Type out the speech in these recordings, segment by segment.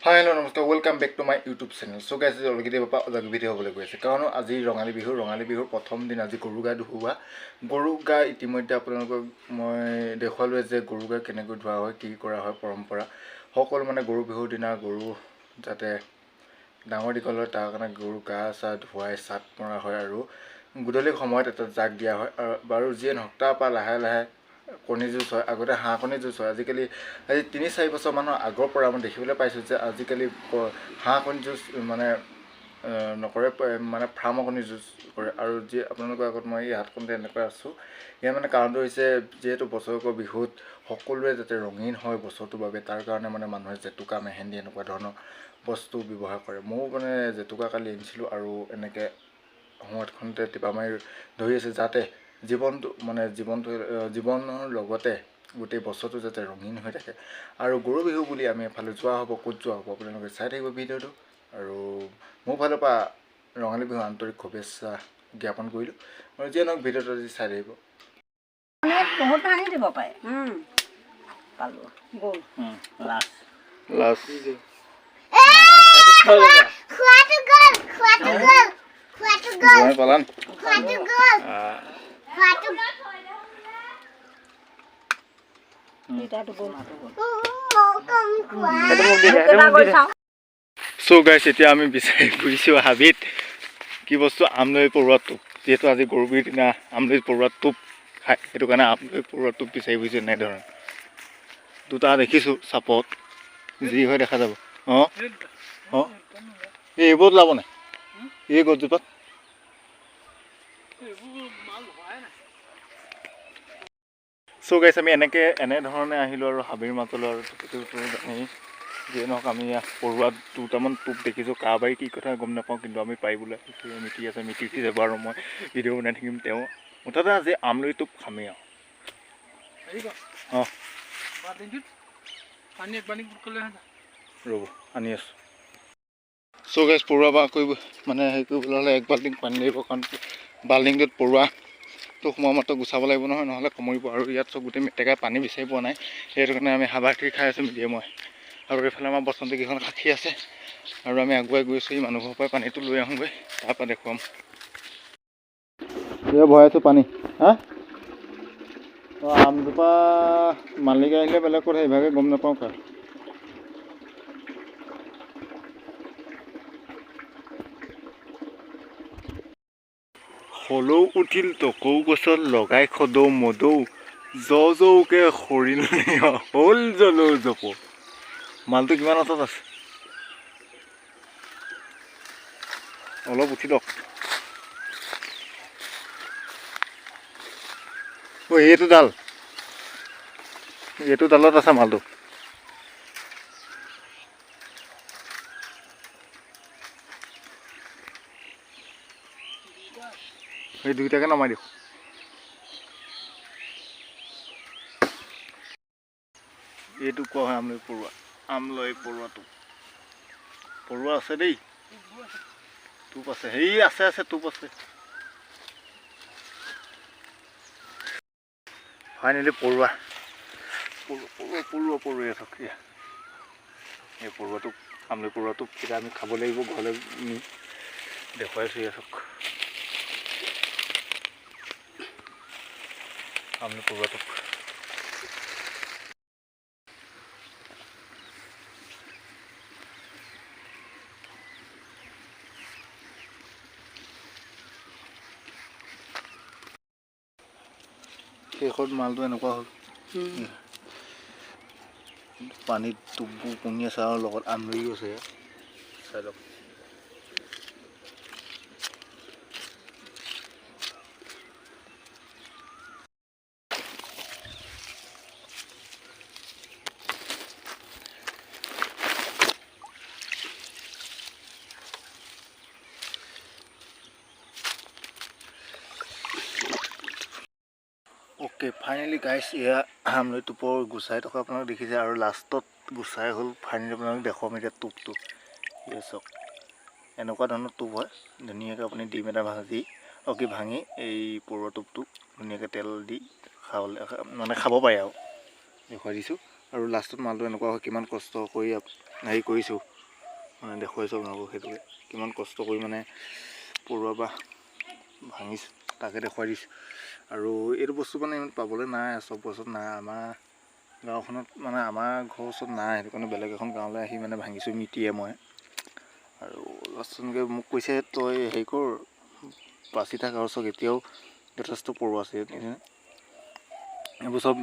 Hello নমস্কাৰ welcome back to my YouTube channel so' guys already পৰা অলগ video হ'বলৈ গৈ আছে। কাৰণ আজি ৰঙালী বিহু ৰঙালী বিহুৰ প্ৰথম দিন আজি গৰু গা ধুওৱা। গৰু গা ইতিমধ্যে আপোনালোকক মই দেখুৱালোৱে যে গৰু গা কেনেকৈ ধোৱা হয় কি কৰা হয় পৰম্পৰা। সকলো মানে গৰু বিহুৰ দিনা গৰু যাতে ডাঙৰ দীঘল হয় তাৰ কাৰণে গৰু গা চা ধুৱাই চাট মৰা হয় আৰু গধূলি সময়ত এটা জাক দিয়া হয়। আৰু বাৰু যিয়ে নহওক তাৰপৰা লাহে লাহে কণী যুঁজ হয় আগতে হাঁহ কণী যুঁজ হয়। আজিকালি আজি তিনি চাৰি বছৰমানৰ আগৰ পৰা মই দেখিবলৈ পাইছোঁ যে আজিকালি হাঁহ কণী যুঁজ মানে নকৰে মানে ফাৰ্মৰ কণী যুঁজ কৰে। আৰু যি আপোনালোকৰ আগত মই এই হাতখনতে এনেকৈ আছোঁ ইয়াৰ মানে কাৰণটো হৈছে যিহেতু বছৰেকৰ বিহুত সকলোৱে যাতে ৰঙীন হয় বছৰটোৰ বাবে তাৰ কাৰণে মানে মানুহে জেতুকা মেহেন্দি এনেকুৱা ধৰণৰ বস্তু ব্যৱহাৰ কৰে। ময়ো মানে জেতুকা কালি আনিছিলোঁ আৰু এনেকৈ সময়তখনতে টিপা মাৰি ধৰি আছে যাতে জীৱনটো মানে জীৱনটো জীৱনৰ লগতে গোটেই বছৰটো যাতে ৰঙীন হৈ থাকে। আৰু গৰু বিহু বুলি আমি এফালে যোৱা হ'ব ক'ত যোৱা হ'ব আপোনালোকে চাই থাকিব ভিডিঅ'টো। আৰু মোৰ ফালৰ পৰা ৰঙালী বিহু আন্তৰিক শুভেচ্ছা জ্ঞাপন কৰিলোঁ। আৰু যিয়ে নহওক ভিডিঅ'টো আজি চাই থাকিব। বহুত ভাঙি দিব পাৰে। পালোঁ। গ'ল। লাষ্ট। লাষ্ট। চ' গাইছ এতিয়া আমি বিচাৰি ফুৰিছোঁ হাবিত। কি বস্তু? আমলৈ পৰুৱা টোপ। যিহেতু আজি গৰু বিহুৰ দিনা আমলৈ পৰুৱা টোপ খায় সেইটো কাৰণে আমলৈ পৰুৱা টোপ বিচাৰি ফুৰিছোঁ এনেধৰণৰ। দুটা দেখিছোঁ চাপত। যি হয় দেখা যাব। অঁ অঁ। এই এইবোৰত ওলাব নাই এই গছজোপাত? চ' গাইছ আমি এনেকৈ এনেধৰণে আহিলোঁ আৰু হাবিৰ মাজলৈ আৰু জানেই যিয়ে নহওক আমি ইয়াত পৰুৱা দুটামান টোপ দেখিছোঁ কাৰবাৰী কি কথা গম নাপাওঁ কিন্তু আমি পাৰিবলৈ আহিছোঁ মিতি আছে মিতি উঠি যাব আৰু মই ভিডিঅ' বনাই থাকিম তেওঁ। মুঠতে আজি আমলৈ টোপ খামেই আৰু। অঁ। ৰ'ব আনি আছোঁ। চ' গাইজ পৰুৱা বা কৰিব মানে হেৰি কৰিবলৈ হ'লে এক বাল্টিং পানী লাগিব কাৰণ বাল্টিংটোত পৰুৱাটো সোমোৱা মাত্ৰ গুচাব লাগিব নহয় নহ'লে কামুৰিব আৰু ইয়াত চব গোটেই মেটেকাই পানী বিচাৰি পোৱা নাই। সেইটো কাৰণে আমি হাবাথুৰি খাই আছোঁ মিডিয়ে মই আৰু এইফালে আমাৰ বসন্তীকেইখন সাক্ষী আছে। আৰু আমি আগুৱাই গৈছোঁ এই মানুহৰ পৰাই পানীটো লৈ আহোঁগৈ। তাৰপৰা দেখুৱাম। ভৰাই আছোঁ পানী। হা? আমজোপা মালিক আহিলে বেলেগ কথা ইভাগে গম নাপাওঁ কাৰ। হলৌ উঠিল টকৌ গছত লগাই খদৌ মদৌ জ জৌকে সৰিল হ'ল জলৌ জপ। মালটো কিমান অতত আছে? অলপ উঠি লওক। ঐ, এইটো ডাল। এইটো ডালত আছে মালটো। এই দুইটাকে নমাই দিওঁ। এইটো কোৱা হয় আমলৈ পৰুৱা। আমলৈ পৰুৱাটো। পৰুৱা আছে দেই। টোপ আছে। হেৰি আছে আছে, টোপ আছে। ফাইনেলি পৰুৱা। পৰুৱা পৰুৱা পৰুৱা পৰুৱা থাক এই পৰুৱাটোক আমলৈ পৰুৱাটোক এতিয়া আমি খাব লাগিব, ঘৰলৈ নি দেখুৱাইছোঁ এয়া আমলৈ পৰুৱাটোক শেষত মালটো এনেকুৱা হ'ল। পানীত টোপবোৰ পঙি আছে আৰু লগত আমলৰিও আছে। চাই লওক। অ'কে ফাইনেলি গাইছ এয়া আমলৈ টোপৰ গুচাই থকা আপোনালোক দেখিছে আৰু লাষ্টত গুচাই হ'ল। ফাইনেলি আপোনালোক দেখুৱাম এতিয়া টোপটো। এয়া চাওক এনেকুৱা ধৰণৰ টোপ হয়। ধুনীয়াকৈ আপুনি ডিম এটা ভাজি অ কি ভাঙি এই পৰুৱা টোপটো ধুনীয়াকৈ তেল দি খাবলৈ মানে খাব পাৰে আৰু। দেখুৱাই দিছোঁ। আৰু লাষ্টত মালটো এনেকুৱা হয় কিমান কষ্ট কৰি হেৰি কৰিছোঁ। মানে দেখুৱাইছোঁ আপোনালোকক সেইটোকে। কিমান কষ্ট কৰি মানে পৰুৱা পৰা ভাঙিছোঁ তাকে দেখুৱাই দিছোঁ। আৰু এইটো বস্তু মানে ইমান পাবলৈ নাই চব বস্তুত নাই আমাৰ গাঁওখনত মানে আমাৰ ঘৰৰ ওচৰত নাই সেইটো কাৰণে বেলেগ এখন গাঁৱলৈ আহি মানে ভাঙিছোঁ মিতিয়ে মই। আৰু লাষ্টনকৈ মোক কৈছে তই হেৰি কৰ বাচি থাক আৰু চক এতিয়াও যথেষ্ট পৰুৱা আছে এইবোৰ চব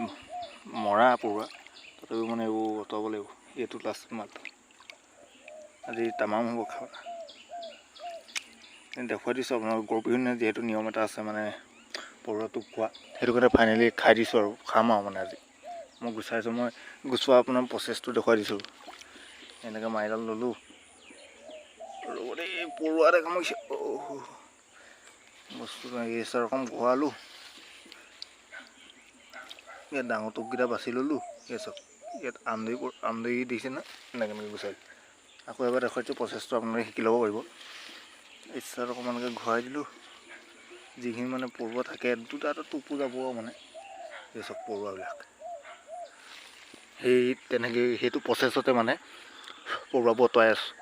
মৰা পৰুৱা তথাপিও মানে এইবোৰ অঁতৰাব লাগিব এইটো লাষ্ট মাত্ৰ আজি তামাম হ'ব খাওঁ দেখুৱাই দিছোঁ আপোনালোকক গৰু বিহুৰ দিনা যিহেতু নিয়ম এটা আছে মানে পৰুৱা টোপ খোৱা। সেইটো কাৰণে ফাইনেলি খাই দিছোঁ আৰু খাম আৰু মানে আজি। মই গুচাইছোঁ মই গুচোৱা আপোনাৰ প্ৰচেছটো দেখুৱাই দিছোঁ এনেকৈ মাৰিডাল ল'লোঁ। দেই পৰুৱা এটা কামুৰিছে বস্তুটো এই ৰকম ঘূৰালোঁ। ইয়াত ডাঙৰ টোপকেইটা বাছি ল'লোঁ এই চাওক ইয়াত আমদৈ আমদৈ দিছে না এনেকৈ এনেকৈ গুচাই। আকৌ এবাৰ দেখুৱাইছোঁ প্ৰচেছটো আপোনালোকে শিকি ল'ব পাৰিব। ইচ্ছাত অকণমানকৈ ঘূৰাই দিলোঁ। যিখিনি মানে পৰুৱা থাকে, দুটা এটা টোপো যাব মানে এই চব পৰুৱাবিলাক। সেই তেনেকৈ সেইটো প্ৰচেছতে মানে পৰুৱাবোৰ অঁতৰাই আছোঁ।